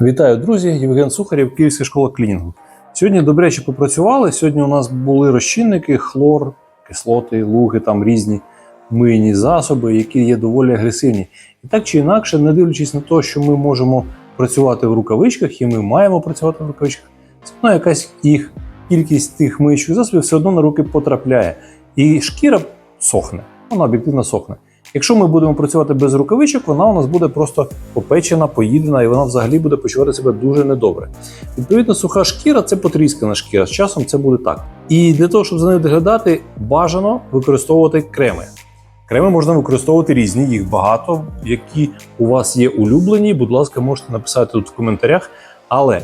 Вітаю, друзі! Євген Сухарєв, Київська школа клінінгу. Сьогодні добряче попрацювали. Сьогодні у нас були розчинники, хлор, кислоти, луги, там різні мийні засоби, які є доволі агресивні. І так чи інакше, не дивлячись на те, що ми можемо працювати в рукавичках, і ми маємо працювати в рукавичках, все одно якась їх кількість тих миючих засобів все одно на руки потрапляє. І шкіра сохне, вона об'єктивно сохне. Якщо ми будемо працювати без рукавичок, вона у нас буде просто попечена, поїдена, і вона взагалі буде почувати себе дуже недобре. Відповідно, суха шкіра це потріскана шкіра. З часом це буде так. І для того, щоб за нею доглядати, бажано використовувати креми. Креми можна використовувати різні, їх багато, які у вас є улюблені. Будь ласка, можете написати тут в коментарях. Але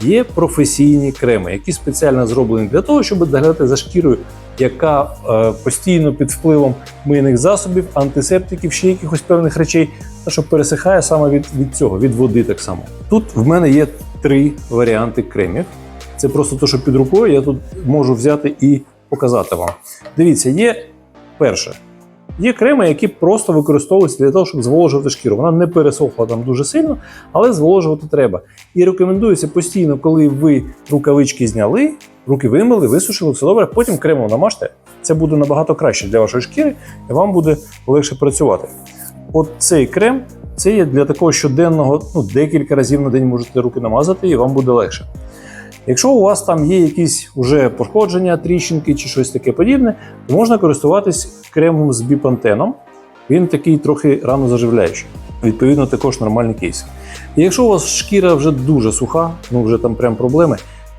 є професійні креми, які спеціально зроблені для того, щоб доглядати за шкірою, яка е, постійно під впливом мийних засобів, антисептиків, ще якихось певних речей, та що пересихає саме від, від цього, від води так само. Тут в мене є три варіанти кремів. Це просто те, що під рукою я тут можу взяти і показати вам. Дивіться, є перше. Є креми, які просто використовуються для того, щоб зволожувати шкіру. Вона не пересохла там дуже сильно, але зволожувати треба. І рекомендується постійно, коли ви рукавички зняли, руки вимили, висушили, все добре, потім кремом намажте. Це буде набагато краще для вашої шкіри, і вам буде легше працювати. От цей крем це є для такого щоденного, ну декілька разів на день можете руки намазати, і вам буде легше. Якщо у вас там є якісь уже пошкодження, тріщинки чи щось таке подібне, то можна користуватись кремом з біпантеном. Він такий трохи рано заживляючий. Відповідно, також нормальний кейс. І якщо у вас шкіра вже дуже суха, ну вже там прям проблеми,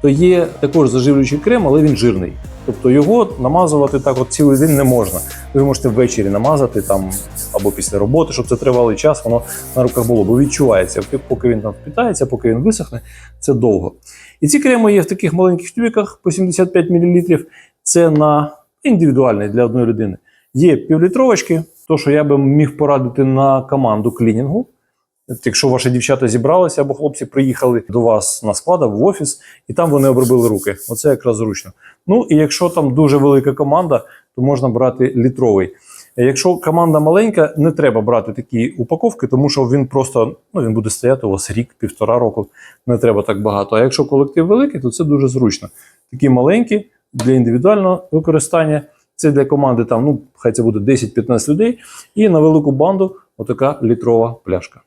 то є також заживлюючий крем, але він жирний. Тобто його намазувати так от цілий день не можна. Ви можете ввечері намазати там або після роботи, щоб це тривалий час, воно на руках було, бо відчувається, поки він там впітається, поки він висохне, це довго. І ці креми є в таких маленьких тюбиках по 75 мл. Це на індивідуальний для одної людини. Є півлітровочки, то що я би міг порадити на команду клінінгу. Якщо ваші дівчата зібралися або хлопці приїхали до вас на склад в офіс, і там вони обробили руки. Оце якраз зручно. Ну і якщо там дуже велика команда, то можна брати літровий. Якщо команда маленька, не треба брати такі упаковки, тому що він просто ну, він буде стояти у вас рік, півтора року. Не треба так багато. А якщо колектив великий, то це дуже зручно. Такі маленькі для індивідуального використання. Це для команди там, ну, хай це буде 10-15 людей. І на велику банду отака літрова пляшка.